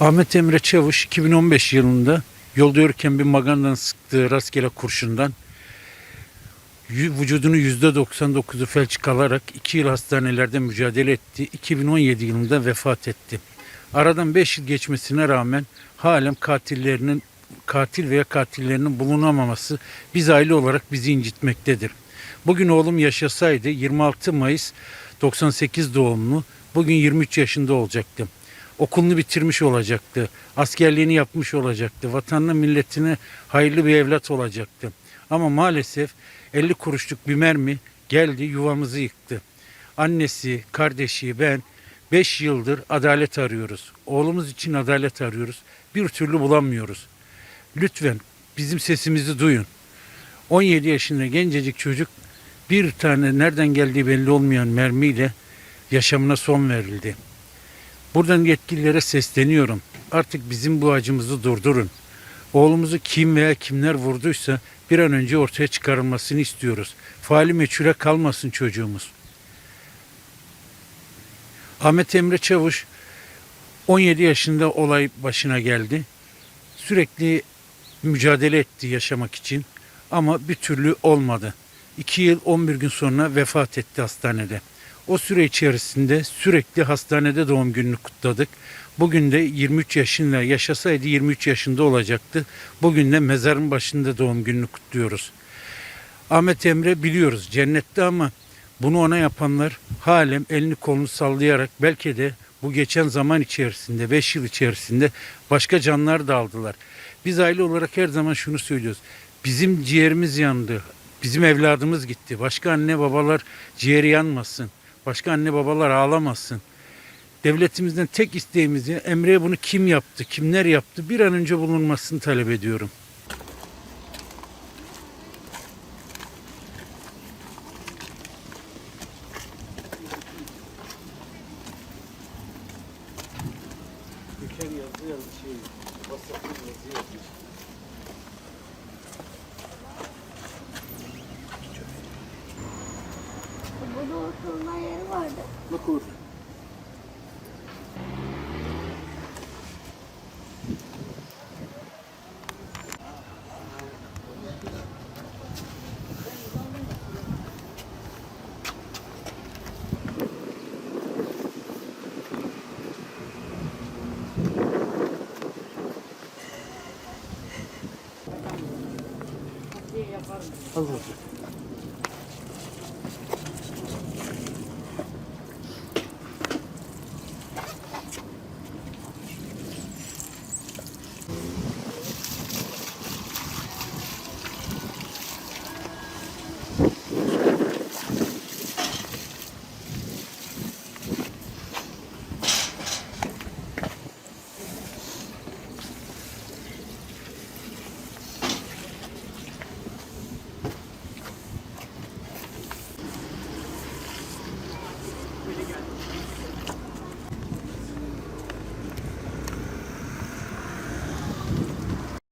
Ahmet Emre Çavuş 2015 yılında yolda yürürken bir magandan sıktığı rastgele kurşundan vücudunu %99'u felç kalarak 2 yıl hastanelerde mücadele etti. 2017 yılında vefat etti. Aradan 5 yıl geçmesine rağmen halen katillerinin katil veya katillerinin bulunamaması biz aile olarak bizi incitmektedir. Bugün oğlum yaşasaydı 26 Mayıs 98 doğumlu bugün 23 yaşında olacaktı. Okulunu bitirmiş olacaktı. Askerliğini yapmış olacaktı. Vatanına milletine hayırlı bir evlat olacaktı. Ama maalesef 50 kuruşluk bir mermi geldi yuvamızı yıktı. Annesi, kardeşi, ben 5 yıldır adalet arıyoruz. Oğlumuz için adalet arıyoruz. Bir türlü bulamıyoruz. Lütfen bizim sesimizi duyun. 17 yaşında gencecik çocuk bir tane nereden geldiği belli olmayan mermiyle yaşamına son verildi. Buradan yetkililere sesleniyorum. Artık bizim bu acımızı durdurun. Oğlumuzu kim veya kimler vurduysa bir an önce ortaya çıkarılmasını istiyoruz. Faali meçhule kalmasın çocuğumuz. Ahmet Emre Çavuş 17 yaşında olay başına geldi. Sürekli mücadele etti yaşamak için ama bir türlü olmadı. 2 yıl 11 gün sonra vefat etti hastanede. O süre içerisinde sürekli hastanede doğum gününü kutladık. Bugün de 23 yaşında yaşasaydı 23 yaşında olacaktı. Bugün de mezarın başında doğum gününü kutluyoruz. Ahmet Emre biliyoruz cennette ama bunu ona yapanlar halen elini kolunu sallayarak belki de bu geçen zaman içerisinde 5 yıl içerisinde başka canlar da aldılar. Biz aile olarak her zaman şunu söylüyoruz. Bizim ciğerimiz yandı. Bizim evladımız gitti. Başka anne babalar ciğeri yanmasın. Başka anne babalar ağlamasın. Devletimizden tek isteğimizi Emre'ye bunu kim yaptı, kimler yaptı bir an önce bulunmasını talep ediyorum. Burada oturma yeri Ладно. Ну кур. Положи.